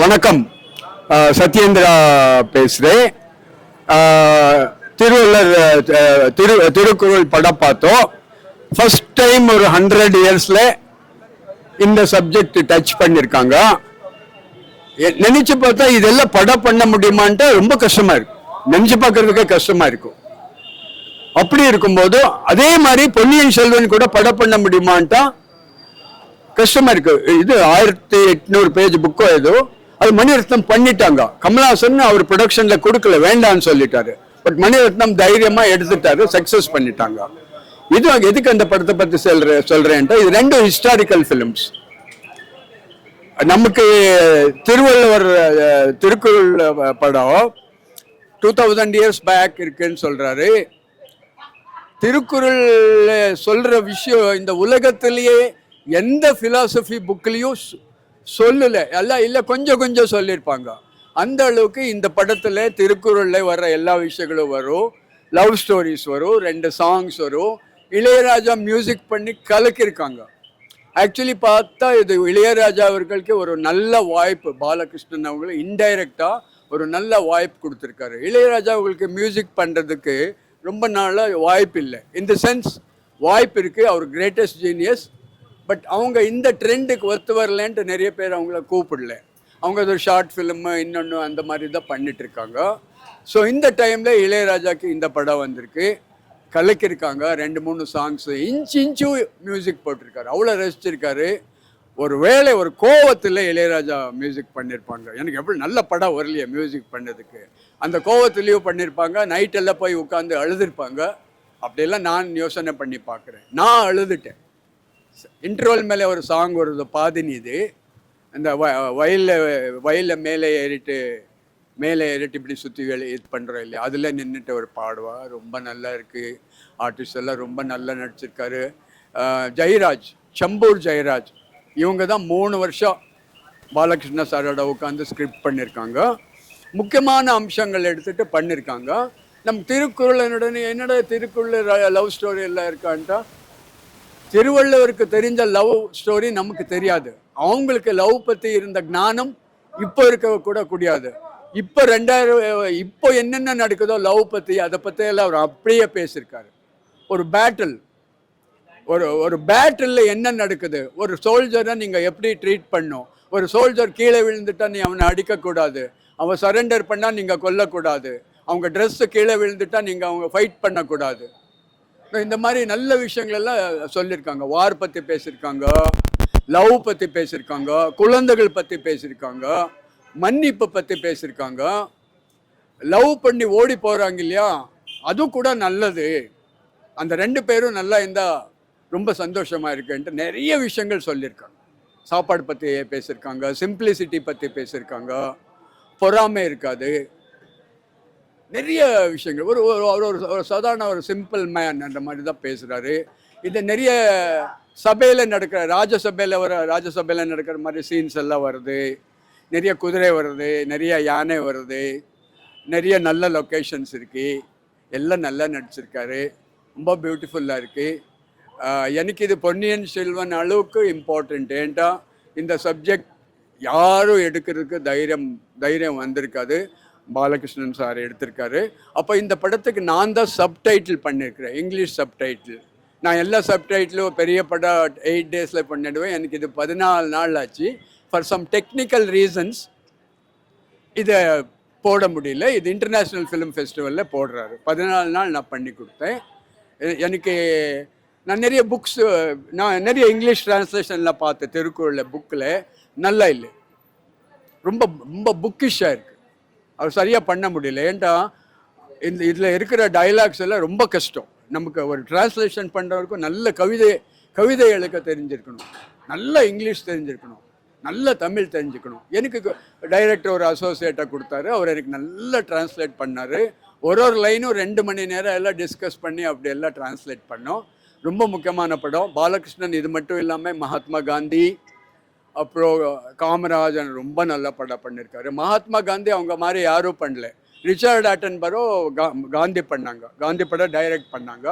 வணக்கம். சத்யேந்திரா பேசுகிறேன் திருவள்ளுவர் திரு திருக்குறள் படம் பார்த்தோம். ஃபர்ஸ்ட் டைம் ஒரு ஹண்ட்ரட் இயர்ஸில் இந்த சப்ஜெக்ட் டச் பண்ணியிருக்காங்க நினச்சி பார்த்தா இதெல்லாம் படம் பண்ண முடியுமான்ட்டு ரொம்ப கஷ்டமாக இருக்கும் நினச்சி பார்க்கறதுக்கே கஷ்டமாக இருக்கும் அப்படி இருக்கும்போது அதே மாதிரி பொன்னியின் செல்வன் கூட படம் பண்ண முடியுமான்ட்டா கஷ்டமா இருக்கு. இது ஆயிரத்தி எட்நூறு பேஜ் புக்கோ ஏதோ. அது மணிரத்னம் பண்ணிட்டாங்க. கமல்ஹாசன் அவர் ப்ரொடக்ஷன்ல கொடுக்கல வேண்டாம்னு சொல்லிட்டாரு. பட் மணிரத்னம் தைரியமா எடுத்துட்டாரு சக்சஸ் பண்ணிட்டாங்க. இது எதுக்கு அந்த படத்தை பத்தி சொல்ற சொல்றேன்ட்டா இது ரெண்டும் ஹிஸ்டாரிக்கல் ஃபிலிம்ஸ் நமக்கு திருவள்ளுவர் திருக்குறள் படம் டூ தௌசண்ட் இயர்ஸ் பேக் இருக்குன்னு சொல்றாரு. திருக்குறள் சொல்ற விஷயம் இந்த உலகத்திலேயே எந்த ஃபிலாசபி புக்லேயும் சொல்லலை. எல்லாம் இல்லை கொஞ்சம் கொஞ்சம் சொல்லியிருப்பாங்க. அந்த அளவுக்கு இந்த படத்தில் திருக்குறளில் வர்ற எல்லா விஷயங்களும் வரும். லவ் ஸ்டோரிஸ் வரும் ரெண்டு சாங்ஸ் வரும். இளையராஜா மியூசிக் பண்ணி கலக்கியிருக்காங்க. ஆக்சுவலி பார்த்தா இது இளையராஜா அவர்களுக்கு ஒரு நல்ல வாய்ப்பு. பாலகிருஷ்ணன் அவங்களை இன்டைரக்டாக ஒரு நல்ல வாய்ப்பு கொடுத்துருக்காரு. இளையராஜா அவங்களுக்கு மியூசிக் பண்ணுறதுக்கு ரொம்ப நாளாக வாய்ப்பு இல்லை இந்த சென்ஸ் வாய்ப்பு இருக்குது அவர் கிரேட்டஸ்ட் ஜீனியஸ் பட் அவங்க இந்த ட்ரெண்டுக்கு ஒத்து வரலன்ட்டு நிறைய பேர் அவங்கள கூப்பிடல. அவங்க அது ஒரு ஷார்ட் ஃபிலிமு இன்னொன்று அந்த மாதிரி தான் பண்ணிட்டு இருக்காங்க. ஸோ இந்த டைமில் இளையராஜாக்கு இந்த படம் வந்திருக்கு. கலக்கியிருக்காங்க. ரெண்டு மூணு சாங்ஸு இன்ச்சு இன்ச்சு மியூசிக் போட்டிருக்காரு. அவ்வளோ ரசிச்சிருக்காரு. ஒரு வேளை ஒரு கோவத்தில் இளையராஜா மியூசிக் பண்ணியிருப்பாங்க எனக்கு எப்படி நல்ல படம் வரலையே மியூசிக் பண்ணதுக்கு. அந்த கோவத்துலேயும் பண்ணியிருப்பாங்க நைட்டெல்லாம் போய் உட்காந்து அழுதுருப்பாங்க. அப்படியெல்லாம் நான் யோசனை பண்ணி பார்க்குறேன். நான் அழுதுட்டேன். இன்டர்வல் மேலே ஒரு சாங் வருது பாதினி இது. அந்த வயலில் வயலில் மேலே ஏறிட்டு மேலே ஏறிட்டு இப்படி சுற்றி வேலை இது பண்ணுறோம் இல்லையா? அதில் நின்றுட்டு ஒரு பாடுவா. ரொம்ப நல்லா இருக்குது ஆர்டிஸ்ட் எல்லாம் ரொம்ப நல்லா நடிச்சிருக்காரு. ஜெயராஜ் சம்பூர் ஜெயராஜ். இவங்க தான் மூணு வருஷம் பாலகிருஷ்ண சாரோட உட்காந்து ஸ்கிரிப்ட் பண்ணியிருக்காங்க முக்கியமான அம்சங்கள் எடுத்துகிட்டு பண்ணியிருக்காங்க நம் திருக்குறள் என்னோட திருக்குறள் லவ் ஸ்டோரி எல்லாம் இருக்கான்ட்டா? திருவள்ளுவருக்கு தெரிஞ்ச லவ் ஸ்டோரி நமக்கு தெரியாது. அவங்களுக்கு லவ் பற்றி இருந்த ஞானம் இப்போ இருக்க கூட கூடியாது. இப்போ ரெண்டாயிரம் இப்போ என்னென்ன நடக்குதோ லவ் பற்றி அதை பற்றியெல்லாம் அவர் அப்படியே பேசியிருக்காரு. ஒரு பேட்டில் ஒரு ஒரு பேட்டில் என்ன நடக்குது? ஒரு சோல்ஜரை நீங்கள் எப்படி ட்ரீட் பண்ணும் ஒரு சோல்ஜர் கீழே விழுந்துட்டா நீ அவனை அடிக்கக்கூடாது. அவன் சரண்டர் பண்ணால் நீங்கள் கொல்லக்கூடாது. அவங்க ட்ரெஸ்ஸு கீழே விழுந்துட்டா நீங்கள் அவங்க ஃபைட் பண்ணக்கூடாது. இந்த மாதிரி நல்ல விஷயங்கள் எல்லாம் சொல்லியிருக்காங்க வார் பற்றி பேசியிருக்காங்க லவ் பற்றி பேசியிருக்காங்க குழந்தைகள் பற்றி பேசியிருக்காங்க மன்னிப்பு பற்றி பேசியிருக்காங்க லவ் பண்ணி ஓடி போகிறாங்க இல்லையா? அதுவும் கூட நல்லது. அந்த ரெண்டு பேரும் நல்லா இருந்தால் ரொம்ப சந்தோஷமாக இருக்குன்ட்டு நிறைய விஷயங்கள் சொல்லியிருக்காங்க சாப்பாடு பற்றி பேசியிருக்காங்க சிம்பிளிசிட்டி பற்றி பேசியிருக்காங்க பொறாமை இருக்காது. நிறைய விஷயங்கள். ஒரு ஒரு ஒரு ஒரு ஒரு சாதாரண ஒரு சிம்பிள் மேன் அந்த மாதிரி தான் பேசுகிறாரு இது நிறைய சபையில் நடக்கிற ராஜசபையில் வர ராஜசபையில் நடக்கிற மாதிரி சீன்ஸ் எல்லாம் வருது. நிறைய குதிரை வருது நிறைய யானை வருது. நிறைய நல்ல லொக்கேஷன்ஸ் இருக்குது எல்லாம் நல்லா நடிச்சிருக்காரு. ரொம்ப பியூட்டிஃபுல்லாக இருக்குது எனக்கு இது பொன்னியின் செல்வன் அளவுக்கு இம்பார்ட்டண்ட் ஏன்டா இந்த சப்ஜெக்ட் யாரும் எடுக்கிறதுக்கு தைரியம் தைரியம் வந்திருக்காது. பாலகிருஷ்ணன் சார் எடுத்திருக்காரு. அப்போ இந்த படத்துக்கு நான் தான் சப்டைட்டில் பண்ணியிருக்கிறேன் இங்கிலீஷ் சப்டைட்டில் நான் எல்லா சப்டைட்டிலும் பெரிய படம் எயிட் டேஸில் பண்ணிடுவேன். எனக்கு இது பதினாலு நாள் ஆச்சு. ஃபார் சம் டெக்னிக்கல் ரீசன்ஸ் இதை போட முடியல. இது இன்டர்நேஷ்னல் ஃபிலிம் ஃபெஸ்டிவலில் போடுறாரு. பதினாலு நாள் நான் பண்ணி கொடுத்தேன். எனக்கு நான் நிறைய புக்ஸ் நான் நிறைய இங்கிலீஷ் டிரான்ஸ்லேஷனில் பார்த்தேன் திருக்குறளில் புக்கில் நல்லா இல்லை. ரொம்ப ரொம்ப புக்கிஷாக இருக்குது அவர் சரியாக பண்ண முடியல. ஏன்டா இந்த இதில் இருக்கிற டைலாக்ஸ் எல்லாம் ரொம்ப கஷ்டம். நமக்கு ஒரு டிரான்ஸ்லேஷன் பண்ணுறவருக்கும் நல்ல கவிதை கவிதை எழுக்க தெரிஞ்சிருக்கணும். நல்ல இங்கிலீஷ் தெரிஞ்சிருக்கணும். நல்ல தமிழ் தெரிஞ்சுக்கணும் எனக்கு டைரக்டர் ஒரு அசோசியேட்டை கொடுத்தாரு. அவர் எனக்கு நல்லா டிரான்ஸ்லேட் பண்ணார். ஒரு ஒரு லைனும் ரெண்டு மணி நேரம் எல்லாம் டிஸ்கஸ் பண்ணி அப்படி எல்லாம் டிரான்ஸ்லேட் பண்ணோம். ரொம்ப முக்கியமான படம். பாலகிருஷ்ணன் இது மட்டும் இல்லாமல் மகாத்மா காந்தி அப்புறம் காமராஜன் ரொம்ப நல்ல படம் பண்ணியிருக்காரு மகாத்மா காந்தி அவங்க மாதிரி யாரும் பண்ணல. ரிச்சர்ட் ஆட்டன்பரோ கா காந்தி பண்ணாங்க. காந்தி படம் டைரக்ட் பண்ணாங்க.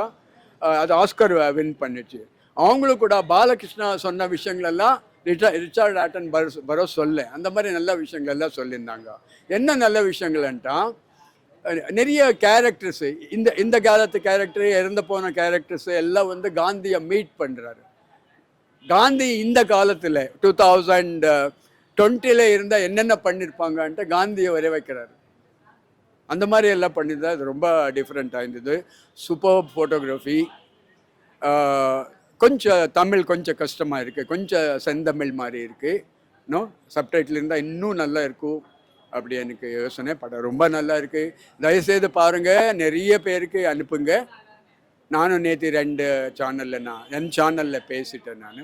அது ஆஸ்கர் வின் பண்ணிச்சு. அவங்களும் கூட பாலகிருஷ்ணா சொன்ன விஷயங்களெல்லாம் ரிச்சா ரிச்சார்ட் ஆட்டன் பரோ பரோ சொல்ல. அந்த மாதிரி நல்ல விஷயங்கள் எல்லாம் சொல்லியிருந்தாங்க. என்ன நல்ல விஷயங்கள்ன்ட்டா நிறைய கேரக்டர்ஸு இந்த இந்த காலத்து கேரக்டர் இறந்து போன கேரக்டர்ஸ் எல்லாம் வந்து காந்தியை மீட் பண்ணுறாரு காந்தி இந்த காலத்தில் டூ தௌசண்ட் டுவெண்ட்டியில் uh, இருந்தால் என்னென்ன பண்ணியிருப்பாங்கன்ட்டு காந்தியை வர வைக்கிறாரு. அந்த மாதிரி எல்லாம் பண்ணியிருந்தா அது ரொம்ப டிஃப்ரெண்ட்டாக இருந்தது. சூப்பர் ஃபோட்டோகிராஃபி uh, கொஞ்சம் தமிழ் கொஞ்சம் கஷ்டமாக இருக்குது கொஞ்சம் செந்தமிழ் மாதிரி இருக்குது நோ சப்டைட்டில் இருந்தால் இன்னும் நல்லா இருக்கும். அப்படி எனக்கு யோசனை. படம் ரொம்ப நல்லா இருக்குது தயவுசெய்து பாருங்கள் நிறைய பேருக்கு அனுப்புங்க. நானும் நேற்று ரெண்டு சேனலில் நான் என் சேனலில் பேசிட்டேன் நான்.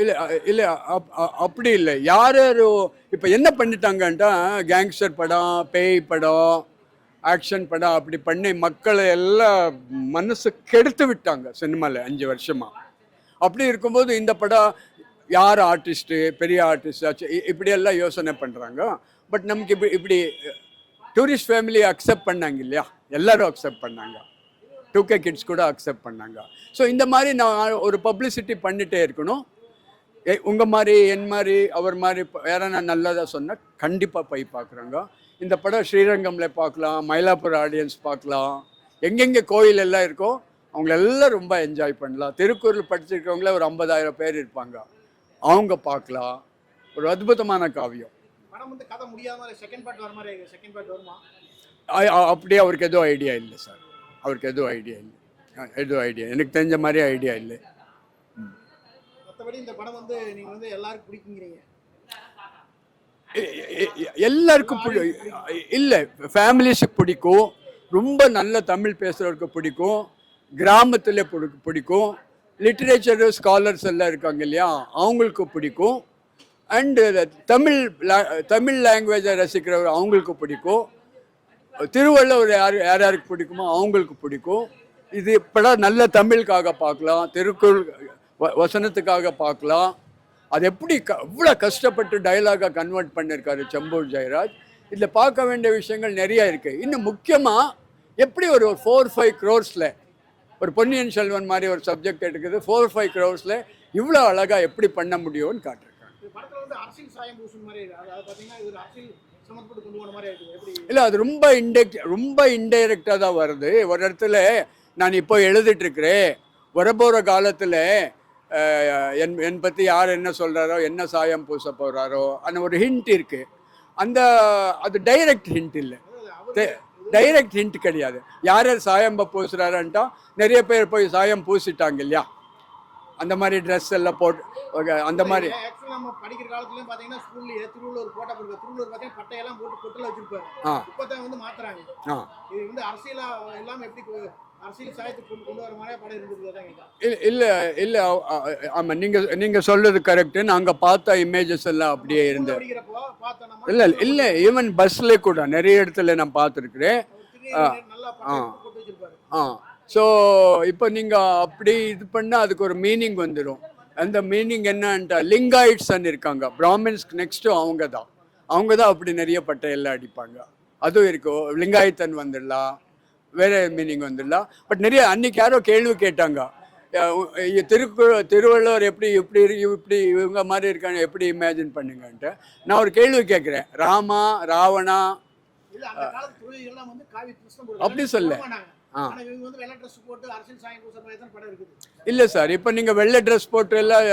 இல்லை இல்லை அப்படி இல்லை. யார் யார் இப்போ என்ன பண்ணிட்டாங்கன்ட்டா கேங்ஸ்டர் படம் பேய் படம் ஆக்ஷன் படம் அப்படி பண்ணி மக்களை எல்லாம் மனசு கெடுத்து விட்டாங்க சினிமாவில் அஞ்சு வருஷமாக அப்படி இருக்கும்போது இந்த படம் யார் ஆர்டிஸ்ட்டு பெரிய ஆர்டிஸ்ட் ஆச்சு இப்படியெல்லாம் யோசனை பண்ணுறாங்க பட் நமக்கு இப்படி இப்படி டூரிஸ்ட் ஃபேமிலி அக்செப்ட் பண்ணாங்க இல்லையா? எல்லாரும் அக்செப்ட் பண்ணாங்க. டூ கே கிட்ஸ் கூட அக்செப்ட் பண்ணாங்க. ஸோ இந்த மாதிரி நான் ஒரு பப்ளிசிட்டி பண்ணிகிட்டே இருக்கணும். ஏ உங்கள் மாதிரி என் மாதிரி அவர் மாதிரி வேற நான் நல்லதாக சொன்னால் கண்டிப்பாக போய் பார்க்குறாங்க. இந்த படம் ஸ்ரீரங்கமில் பார்க்கலாம் மயிலாப்பூர் ஆடியன்ஸ் பார்க்கலாம். எங்கெங்கே கோயில் எல்லாம் இருக்கோ அவங்க எல்லாம் ரொம்ப என்ஜாய் பண்ணலாம். திருக்குறள் படிச்சிருக்கவங்களே ஒரு ஐம்பதாயிரம் பேர் இருப்பாங்க. அவங்க பார்க்கலாம். ஒரு அற்புதமான காவியம். படம் வந்து கதை முடியாத மாதிரி செகண்ட் பார்ட் வர மாதிரி செகண்ட் பார்ட் வருமா? அ- அ- அப்படியே அவருக்கு எதுவும் ஐடியா இல்லை சார் அவருக்கு எதுவும் ஐடியா இல்லை. எதுவும் ஐடியா எனக்கு தெரிஞ்ச மாதிரி ஐடியா இல்லை. மற்றபடி இந்த படம் வந்து நீங்க வந்து எல்லாருக்கும் இல்லை ஃபேமிலிஸுக்கு பிடிக்கும். ரொம்ப நல்ல தமிழ் பேசுகிறவருக்கு பிடிக்கும். கிராமத்தில் பிடி பிடிக்கும். லிட்ரேச்சர் ஸ்காலர்ஸ் எல்லாம் இருக்காங்க இல்லையா? அவங்களுக்கு பிடிக்கும். அண்டு uh, தமிழ் தமிழ் லாங்குவேஜை ரசிக்கிறவர் அவங்களுக்கு பிடிக்கும். திருவள்ளுவர் யார் யார் யாருக்கு பிடிக்குமோ அவங்களுக்கு பிடிக்கும். இது படம் நல்ல தமிழுக்காக பார்க்கலாம். திருக்குறள் வ- வசனத்துக்காக பார்க்கலாம். அது எப்படி க இவ்வளோ கஷ்டப்பட்டு டைலாகாக கன்வெர்ட் பண்ணியிருக்காரு செம்பூர் ஜெயராஜ். இதில் பார்க்க வேண்டிய விஷயங்கள் நிறையா இருக்குது இன்னும் முக்கியமாக எப்படி ஒரு ஃபோர் ஃபைவ் க்ரோர்ஸில் ஒரு பொன்னியின் செல்வன் மாதிரி ஒரு சப்ஜெக்ட் எடுக்குது. ஃபோர் ஃபைவ் க்ரோர்ஸில் இவ்வளோ அழகாக எப்படி பண்ண முடியும்னு காட்டிருக்காங்க. இல்லை அது ரொம்ப இன்டெக்ட் ரொம்ப இன்டைரக்டாக தான் வருது. ஒரு இடத்துல நான் இப்போ எழுதிட்டு இருக்கிறேன். வரப்போகிற காலத்தில் என் என் பற்றி யார் என்ன சொல்கிறாரோ என்ன சாயம் பூச போகிறாரோ அந்த ஒரு ஹிண்ட் இருக்குது அந்த அது டைரக்ட் ஹிண்ட் இல்லை. டைரக்ட் ஹிண்ட் கிடையாது. யார் யார் சாயம் பூசுகிறாருன்ட்டா நிறைய பேர் போய் சாயம் பூசிட்டாங்க இல்லையா? அந்த மாதிரி ட்ரெஸ் எல்லாம் போட்டு அந்த மாதிரி. நம்ம படிக்கிற காலத்துலயும் பாத்தீங்கன்னா ஸ்கூல்ல திருவள்ளுவர் போட்டா போடுவார் திருவள்ளுவர் பாத்தீங்கன்னா பட்டையெல்லாம் போட்டு கொட்டல வச்சிருப்பாரு. இப்பதான் வந்து மாத்துறாங்க. இது வந்து அரசியலா எல்லாம் எப்படி இல்ல இல்ல ஆமாம் நீங்கள் நீங்கள் சொல்றது கரெக்டு நாங்கள் பார்த்த இமேஜஸ் எல்லாம் அப்படியே இருந்தது இல்லை இல்லை ஈவன் பஸ்ல கூட நிறைய இடத்துல நான் பார்த்துருக்குறேன். வச்சிருப்பாரு. ஆ. ஸோ இப்போ நீங்கள் அப்படி இது பண்ணால் அதுக்கு ஒரு மீனிங் வந்துடும் அந்த மீனிங் என்னன்ட்டா லிங்காயிட்ஸ்ன்னு இருக்காங்க. பிராமின்ஸ்க்கு நெக்ஸ்ட்டு அவங்க தான் அவங்க தான் அப்படி நிறைய பட்டையெல்லாம் அடிப்பாங்க. அதுவும் இருக்கும் லிங்காயத்தன் வந்துடலாம். வேற மீனிங் வந்துடலாம் பட் நிறைய அன்னைக்கு யாரோ கேள்வி கேட்டாங்க. திருக்கு திருவள்ளுவர் எப்படி இப்படி இப்படி இவங்க மாதிரி இருக்காங்க எப்படி இமேஜின் பண்ணுங்கன்ட்டு. நான் ஒரு கேள்வி கேட்குறேன். ராமா ராவணா? அப்படி சொல்ல. இல்லை சார் இப்போ நீங்கள் வெள்ளை ட்ரெஸ் போட்டு எல்லாம்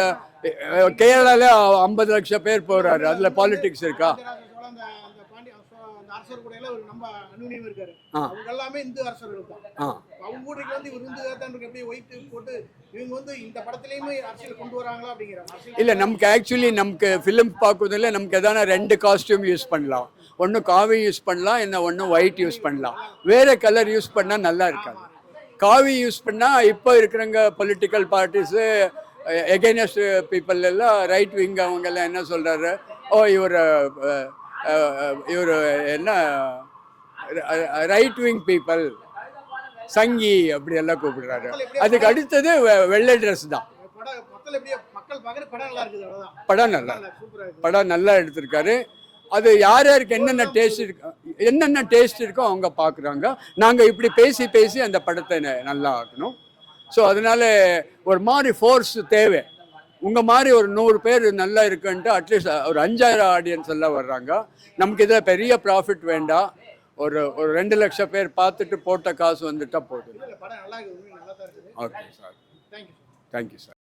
கேரளாவில் ஐம்பது லட்சம் பேர் போகிறாரு அதில் பாலிடிக்ஸ் இருக்கா ராஜராஜ சோழன் அந்த அந்த பாண்டி சோ- அந்த அரசர் கூட எல்லாம் நம்ம அனுநியம் இருக்காரு. அவங்க எல்லாமே இந்து அரசர்கள் தான். அவங்க ஊருக்கு வந்து இவர் இந்து தான் இருக்கு எப்படி ஒயிட் போட்டு இவங்க வந்து இந்த படத்துலயுமே அரசியல் கொண்டு வராங்களா அப்படிங்கிற இல்லை நமக்கு ஆக்சுவலி நமக்கு ஃபிலிம் பார்க்குறதுல நமக்கு எதனா ரெண்டு காஸ்டியூம் யூஸ் பண்ணலாம். ஒன்று காவி யூஸ் பண்ணலாம் என்ன ஒன்று ஒயிட் யூஸ் பண்ணலாம். வேறு கலர் யூஸ் பண்ணால் நல்லா இருக்காது. காவி யூஸ் பண்ணால் இப்போ இருக்கிறவங்க பொலிட்டிக்கல் பார்ட்டிஸு எகெனஸ்ட் பீப்புள் எல்லாம் ரைட் விங் அவங்க எல்லாம் என்ன சொல்கிறாரு ஓ இவர் இவர் என்ன ரைட் விங் பீப்புள் சங்கி அப்படி எல்லாம் கூப்பிடுறாரு அதுக்கு அடுத்தது வெள்ளை ட்ரெஸ் தான். படம் நல்லா படம் நல்லா எடுத்திருக்காரு. அது யார் யாருக்கு என்னென்ன டேஸ்ட் இருக்கோ என்னென்ன டேஸ்ட் இருக்கோ அவங்க பார்க்குறாங்க நாங்கள் இப்படி பேசி பேசி அந்த படத்தை நல்லா ஆக்கணும். ஸோ அதனால ஒரு மாதிரி ஃபோர்ஸ் தேவை. உங்கள் மாதிரி ஒரு நூறு பேர் நல்லா இருக்குன்ட்டு அட்லீஸ்ட் ஒரு அஞ்சாயிரம் ஆடியன்ஸ் எல்லாம் வர்றாங்க. நமக்கு இதில் பெரிய ப்ராஃபிட் வேண்டாம் ஒரு ஒரு ரெண்டு லட்சம் பேர் பார்த்துட்டு போட்ட காசு வந்துட்டா போதும். Okay sir thank you sir